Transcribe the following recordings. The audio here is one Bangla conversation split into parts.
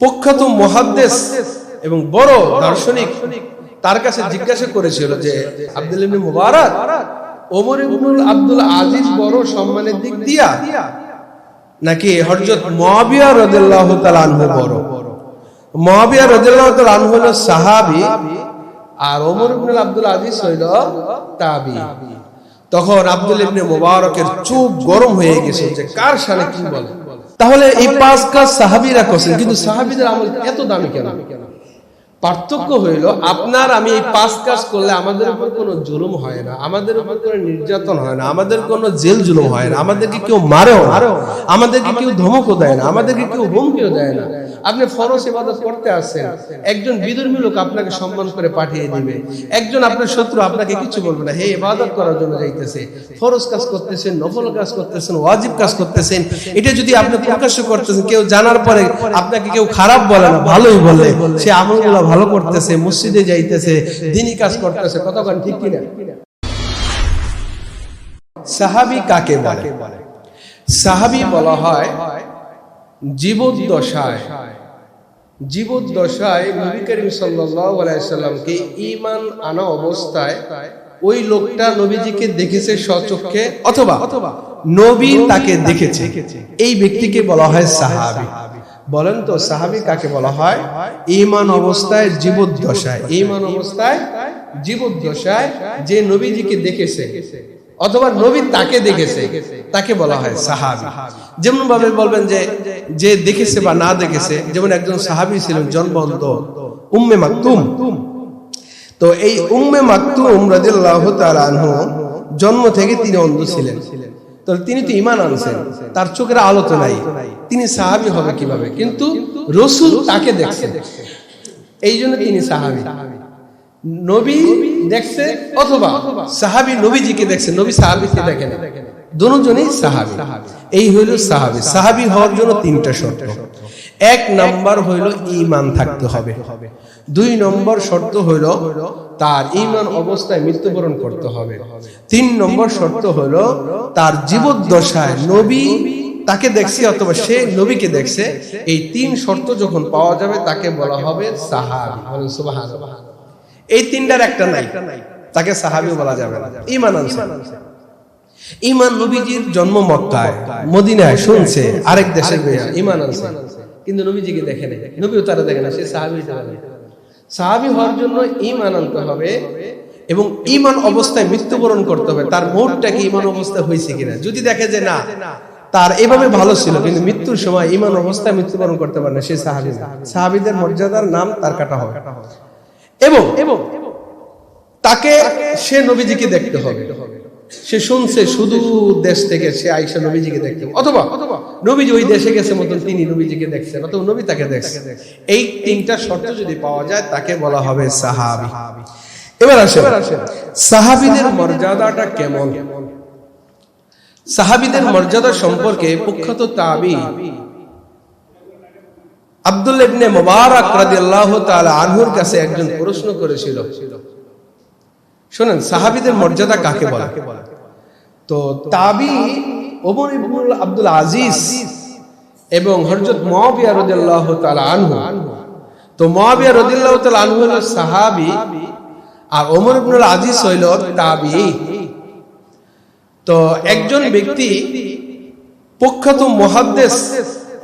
প্রখ্যাত মহাদ্দেশ এবং বড় দার্শনিক তার কাছে জিজ্ঞাসা করেছিল যে আব্দুল ইবনে মুবারক ওমর ইবনুল আব্দুল আজিজ বড় সম্মানের দিক দিয়া নাকি হযরত মুয়াবিয়া রাদিয়াল্লাহু তাআলা আনহু বড়। মুয়াবিয়া রাদিয়াল্লাহু তাআলা আনহু হলো সাহাবী আর ওমর ইবনুল আব্দুল আজিজ হইল তাবি। তখন আব্দুল ইবনে মুবারকের চোখ গরম হয়ে গেছে যে কার সালে কি বলে? তাহলে এই পাঁচ কাজ সাহাবিরা করছেন কিন্তু সাহাবিদের আমল এত দামি কেন? পার্থক্য হইল, আপনার আমি এই পাঁচ কাজ করলে আমাদের উপর কোনো জুলুম হয় না, আমাদের উপর কোনো নির্যাতন হয় না, আমাদের কোনো জেল জুলুম হয় না, আমাদেরকে কেউ মারেও না, আমাদেরকে কেউ ধমকও দেয় না, আমাদেরকে কেউ হুমকিও দেয় না। আপনি ফরজ ইবাদত করতে আসছেন একজন বিধর্মী লোক আপনাকে সম্মান করে পাঠিয়ে দিবে, একজন আপনার শত্রু আপনাকে কিছু বলবে না, হে, ইবাদত করার জন্য যাইতেছে, ফরজ কাজ করতেছেন, নফল কাজ করতেছেন, ওয়াজিব কাজ করতেছেন, এটা যদি আপনি প্রকাশ্য করতেছেন, কেউ জানার পরে আপনাকে কেউ খারাপ বলে না, ভালোই বলে, সে আমলগুলো ভালো করতেছে, মসজিদে যাইতেছে, দিনই কাজ করতেছে কতক্ষণ ঠিক কিনা? সাহাবি কাকে বলে? সাহাবি বলা হয় জীবদ্দশায়। জীবদ্দশায় নবী করিম ঈমান আনা অবস্থায় ওই লোকটা নবীজিকে দেখেছে স্বচক্ষে, অথবা নবী তাকে দেখেছে। এই ব্যক্তিকে বলা হয় সাহাবি। বলেন তো, সাহাবি কাকে বলা হয়? ঈমান অবস্থায় জীবদ্দশায়। ঈমান অবস্থায় জীবদ্দশায় যে নবীজিকে দেখেছে অথবা নবী তাকে দেখেছে, তাকে বলা হয় সাহাবি। যেমন ভাবে বলবেন যে যে দেখেছে বা না দেখেছে, যেমন একজন সাহাবি ছিলেন জন্মন্ত উম্মে মাকতুম। তো এই উম্মে মাকতুম রাদিয়াল্লাহু তাআলা আনহু জন্ম থেকে তিনি অন্ধ ছিলেন। তো তিনি তো ইমান আনছেন। তার চোখের আলো তো নাই। তিনি সাহাবি হবে কীভাবে? কিন্তু রসুল তাকে দেখছেন এই জন্য তিনি সাহাবি। নবী দেখছে অথবা সাহাবি নবীজিকে দেখছে। নবী সাহাবিকে দেখেন দুজনেই সাহাবি। এই হইল সাহাবি। সাহাবি হওয়ার জন্য তিনটা শর্ত। এক নাম্বার হইল ইমান থাকতে হবে। দুই নম্বর শর্ত হইল তার ইমান অবস্থায় মৃত্যুবরণ করতে হবে। তিন নম্বর শর্ত হইল তার জীবদ্দশায় নবী তাকে দেখছে অথবা সে নবীকে দেখছে। এই তিন শর্ত যখন পাওয়া যাবে তাকে বলা হবে সাহাবি। এই তিনটার একটা নাই। তাকে সাহাবি বলা যাবে ইমান ইমান নবীজির জন্ম মক্কায় মদিনায় শুনছে, আরেক দেশে ইমান আনছে। কিন্তু নবীজিকে দেখে নাই। নবীও তারা দেখে না, সে সাহাবি সাহাবি হওয়ার জন্য ইমান আনতে হবে এবং ইমান অবস্থায় মৃত্যুবরণ করতে হবে। তার মোটটা কি ইমান অবস্থায় হয়েছে কিনা? যদি দেখে যে না, তার এভাবে ভালো ছিল, কিন্তু মৃত্যুর সময় ইমান অবস্থায় মৃত্যুবরণ করতে পারে না, সে সাহাবি সাহাবিদের মর্যাদার নাম তার কাটা হবে এবং তাকে সে নবীজিকে দেখতে হবে। সে শুনছে, শুধু দেশ থেকে সে আইসা নবীজিকে হবে। অথবা নবীজি ওই দেশে গেছে মতন, তিনি নবীজিকে দেখছেন অথবা নবী তাকে দেখছে। এই তিনটা শর্ত যদি পাওয়া যায়, তাকে বলা হবে সাহাবি। এবার আসে সাহাবিদের মর্যাদাটা কেমন? সাহাবিদের মর্যাদা সম্পর্কে প্রখ্যাত তাবি আব্দুল ইবনে মুবারক রাদিয়াল্লাহু তাআলা আনহুর কাছে একজন প্রশ্ন করেছিল। শুনেন সাহাবিদের মর্যাদা কাকে বলে? তো তাবি ওমর ইবনুল আব্দুল আজিজ এবং রাদিয়াল্লাহু তাআলা আনহু। তো তাআলা আনহু হলো সাহাবী আর ওমর ইবনুল আজিজ হইল তাবি। তো একজন ব্যক্তি প্রখ্যাত মুহাদ্দিস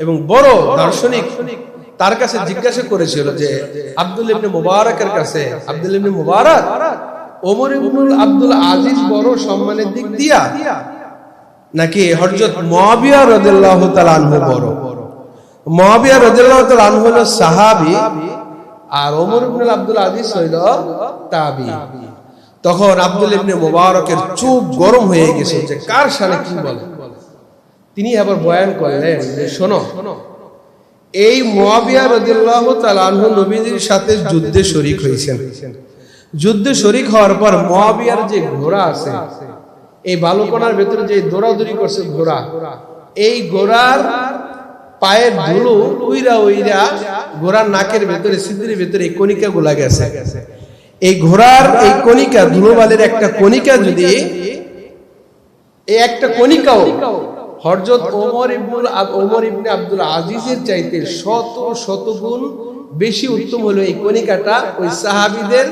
এবং বড় দার্শনিক তার কাছে জিজ্ঞাসা করেছিল যে আব্দুল ইবনে মুবারকের কাছে আব্দুল ইবনে মুবারক ওমর ইবনুল আব্দুল আজিজ বড় সম্মানের দিক দিয়া নাকি হযরত মুয়াবিয়া রাদিয়াল্লাহু তাআলা আনহু বড়? মুয়াবিয়া রাদিয়াল্লাহু তাআলা আনহু হলো সাহাবী আর ওমর ইবনুল আব্দুল আজিজ হইল তাবি। তখন আব্দুল ইবনে মুবারকের চোখ গরম হয়ে গেছে যে কার সালে কি বলে? তিনি আবার বয়ান করলেন যে, শোনো, এই মহাবিয়া রাদিয়াল্লাহু তাআলা আনহু নবীজির সাথে যুদ্ধে শরীক হয়েছেন। যুদ্ধে শরীক হওয়ার পর মুয়াবিয়ার যে ঘোড়া আছে, এই বালুকণার ভেতরে যে দৌড়াদৌড়ি করছে ঘোড়া, এই ঘোড়ার পায়ের ধুলো উইরা উইরা ঘোড়ার নাকের ভেতরে সিদ্ধির ভেতরে এই কণিকা গুলা গেছে। এই ঘোড়ার এই কণিকা, ধুলোবালের একটা কণিকা যদি, এই একটা কণিকাও হরজত ওমর ইবনুল ওমর ইবনে আব্দুল আজিজের চাইতে শত শত গুণ বেশি উত্তম হলো এই কণিকাটা, ওই সাহাবীদের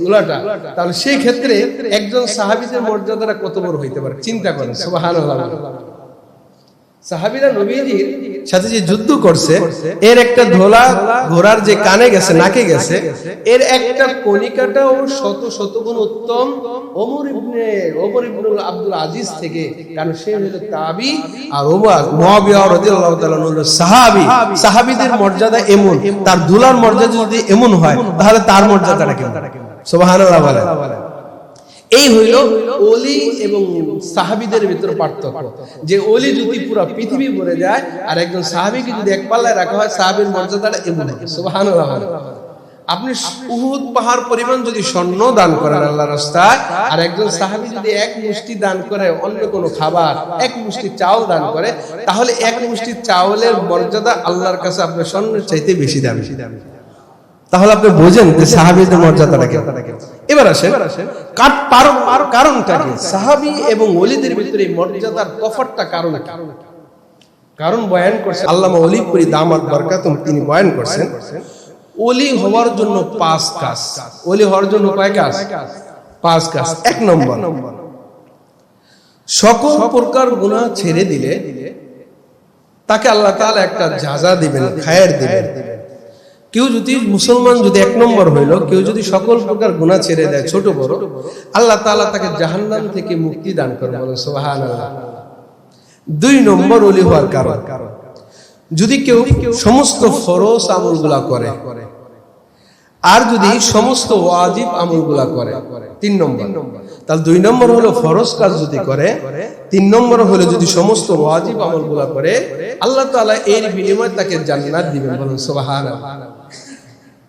গুলাটা। তাহলে সেই ক্ষেত্রে একজন সাহাবীদের মর্যাদাটা কত বড় হইতে পারে? চিন্তা করেন, সুবহানাল্লাহ। সাহাবীরা নবীজির সাথে যে যুদ্ধ করছে, এর একটা ধোলা ঘোড়ার যে কানে গেছে, নাকে গেছে, এর একটা কণিকাটাও শত শত গুণ উত্তম ওমর ইবনে ওমর ইবনুল আব্দুল আজিজ থেকে কারণ সে হলো তাবি আর ওমর। রাদিয়াল্লাহু তাআলা হলো সাহাবী। সাহাবীদের মর্যাদা এমন। তার ধুলার মর্যাদা যদি এমন হয় তাহলে তার মর্যাদাটা কেমন? সুবহানাল্লাহ বলেন। এই হইল অলি এবং সাহাবিদের ভিতরে পার্থক্য। যে অলি যদি পুরো পৃথিবী ভরে যায় আর একজন সাহাবিকে যদি এক পাল্লায় রাখা হয় সাহাবির মর্যাদাটা এমন সুবহানাল্লাহ আপনি উহুদ পাহাড় পরিমাণ যদি স্বর্ণ দান করেন আল্লাহ রাস্তায়, আর একজন সাহাবি যদি এক মুষ্টি দান করে, অন্য কোনো খাবার, এক মুষ্টি চাউল দান করে, তাহলে এক মুষ্টি চাউলের মর্যাদা আল্লাহর কাছে আপনার স্বর্ণের চাইতে বেশি দামি। তাহলে আপনি বোঝেন যে সাহাবীদের মর্যাদাটা কেমন। এবার আসেন, কার পার- কারণটা কি? সাহাবী এবং ওলিদের ভিতরে মর্যাদার তফাৎটা কারণ? কারণ বয়ান করছে আল্লামা অলিপুরি দামাত বরকাতুম তিনি বয়ান করছেন ওলি হওয়ার জন্য পাঁচ কাজ। ওলি হওয়ার জন্য কয় কাজ? পাঁচ কাজ। এক নম্বর। সকল প্রকার গুনাহ ছেড়ে দিলে তাকে আল্লাহ তাআলা একটা জাযা দিবেন, খায়ের দিবেন। কেউ যদি মুসলমান যদি এক নম্বর হইল, কেউ যদি সকল প্রকার গুনাহ ছেড়ে দেয়, ছোট বড়, আল্লাহ তাআলা তাকে জাহান্নাম থেকে মুক্তি দান করবে বলেন সুবহানাল্লাহ। দুই নম্বর ওলি হওয়ার কারণ। যদি কেউ সমস্ত ফরজ আমলগুলা করে আর যদি সমস্ত ওয়াজিব আমলগুলা করে, তিন নম্বর। তাহলে দুই নম্বর হলো ফরজ কাজ যদি করে, তিন নম্বর হলো যদি সমস্ত ওয়াজিব আমলগুলা করে, আল্লাহ তাআলা এর বিনিময়ে তাকে জান্নাত দিবেন। বলুন, সুবহানাল্লাহ।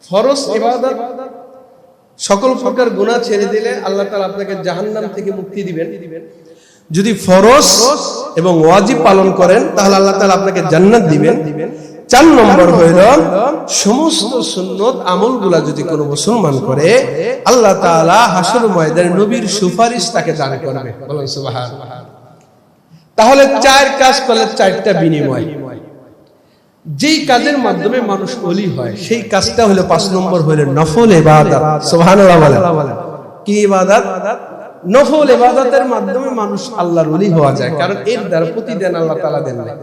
ফরজ ইবাদত, সকল প্রকার গুনাহ ছেড়ে দিলে আল্লাহ তাআলা আপনাকে জাহান্নাম থেকে মুক্তি দিবেন। যদি ফরজ এবং ওয়াজিব পালন করেন, তাহলে আল্লাহ তাআলা আপনাকে জান্নাত দিবেন। চার নম্বর হইল, সমস্ত সুন্নত আমলগুলা যদি কোনো মুসলমান করে, আল্লাহ তাআলা হাসর ময়দানে নবীর সুপারিশ তাকে দান করবে। তাহলে চার কাজ করলে চারটা বিনিময়। যেই কাজের মাধ্যমে মানুষ অলি হয়, সেই কাজটা হলো পাঁচ নম্বর হলো নফল সুবহানাল্লাহ বলেন। কি ইবাদত? নফল ইবাদতের মাধ্যমে মানুষ আল্লাহর অলি হওয়া যায়, কারণ এর দ্বারা প্রতিদিন আল্লাহ তাআলা দেন না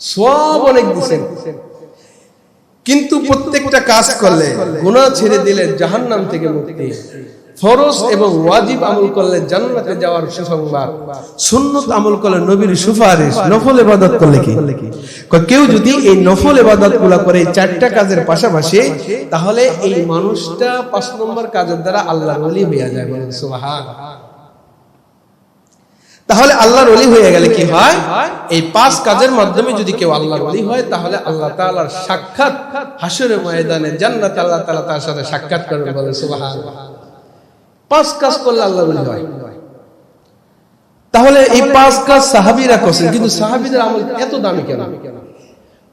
সব অনেক দিছেন। কিন্তু প্রত্যেকটা কাজ করলে গুনাহ ছেড়ে দিলে জাহান্নাম থেকে মুক্তি। ফরজ এবং ওয়াজিব আমল করলে জান্নাতে যাওয়ার সুসংবাদ। সুন্নত আমল করলে নবীর সুপারিশ নফল ইবাদত করলে কি? কেউ যদি এই নফল ইবাদতগুলা করে চারটা কাজের পাশাপাশি তাহলে এই মানুষটা পাঁচ নম্বর কাজের দ্বারা আল্লাহর ওলি হইয়া যায় বলেন সুবহান। তাহলে আল্লাহর ওলি হয়ে গেলে কি হয়? এই পাঁচ কাজের মাধ্যমে যদি কেউ আল্লাহর ওলি হয়, তাহলে আল্লাহ তাআলার সাক্ষাৎ হাসুরে ময়দানে জান্নাত আল্লাহ তাআলা তার সাথে সাক্ষাৎ করবে বলে সুবাহ পাঁচ কাজ করলে আল্লাহ ওলি হয়। তাহলে এই পাঁচ কাজ সাহাবিরা করছেন, কিন্তু সাহাবীদের আমল এত দামি কেন?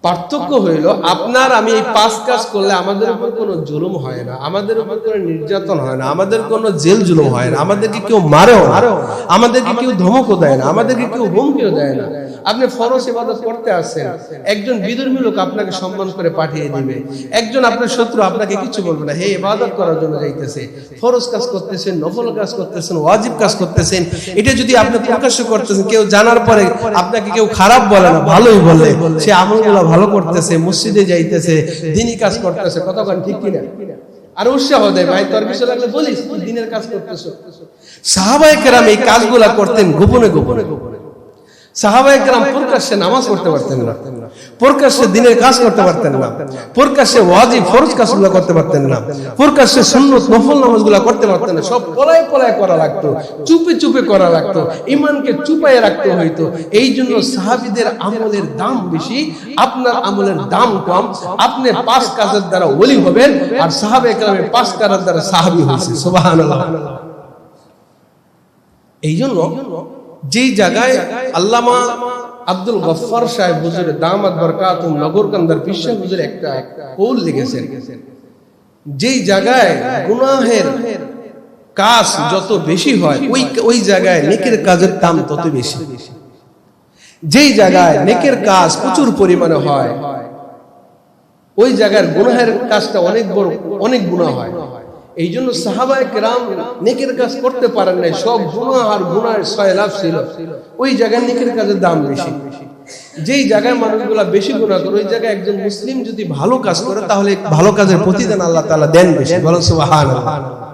পার্থক্য হইল, আপনার আমি এই পাঁচ কাজ করলে আমাদের উপর কোনো জুলুম হয় না, আমাদের উপর কোনো নির্যাতন হয় না, আমাদের কোনো জেল জুলুম হয় না, আমাদেরকে কেউ মারেও না, আমাদেরকে কেউ ধমকও দেয় না, আমাদেরকে কেউ হুমকিও দেয় না। আপনি ফরজ ইবাদত করতে আসছেন, একজন বিধর্মী লোক আপনাকে সম্মান করে পাঠিয়ে দিবে, একজন আপনার শত্রু আপনাকে কিছু বলবে না, হে, ইবাদত করার জন্য যাইতেছে, ফরজ কাজ করতেছেন, নফল কাজ করতেছেন, ওয়াজিব কাজ করতেছেন, এটা যদি আপনি প্রকাশ্য করতেছেন, কেউ জানার পরে আপনাকে কেউ খারাপ বলে না, ভালোই বলে সে আমলগুলো ভালো করতেছে, মসজিদে যাইতেছে, দিনই কাজ করতেছে কতক্ষণ ঠিক কিনা? আর উৎসাহ দেয়, ভাই, তোর বিষয় লাগলে বলিস দিনের কাজ করতেছো। সাহাবায় কেরাম এই কাজগুলা করতেন গোপনে গোপনে গোপনে। সাহাবায় কেরাম প্রকাশ্যে নামাজ পড়তে পারতেন না। দিনের কাজ করতে পারতেন না। ওয়াজিব ফরজ কাজগুলো করতে পারতেন না। সুন্নত নফল নামাজগুলো করতে পারতেন না। সব পলায় পলায় করা লাগতো, চুপে চুপে করা লাগতো ইমানকে চুপায় রাখতে হইতো। এই জন্য সাহাবীদের আমলের দাম বেশি, আপনার আমলের দাম কম। আপনি পাঁচ কাজের দ্বারা ওলি হবেন আর সাহাবে কেরামের পাঁচ কাজের দ্বারা সাহাবী হয়েছে। সুবহানাল্লাহ। এই জন্য যেই জায়গায় আল্লামা আব্দুল গফফার সাহেব হুজুর দামাত বরকাতুম নগরকান্দার পিসা হুজুর একটা কৌল লিখেছেন। যেই জায়গায় গুনাহের কাজ যত বেশি হয়, ওই ওই জায়গায় নেকের কাজের দাম তত বেশি। যেই জায়গায় নেকের কাজ প্রচুর পরিমাণে হয়, ওই জায়গার গুনাহের কাজটা অনেক বড়, অনেক গুনাহ হয়। এই জন্য সাহাবায় কেরাম নেকের কাজ করতে পারেন নাই, সব গুণা আর গুণার সয়লাভ ছিল। ওই জায়গায় নেকের কাজের দাম বেশি। যেই জায়গায় মানুষগুলা বেশি গুণা করে, ওই জায়গায় একজন মুসলিম যদি ভালো কাজ করে, তাহলে ভালো কাজের প্রতিদান আল্লাহ তালা দেন বেশি। বলেন সুবহানাল্লাহ।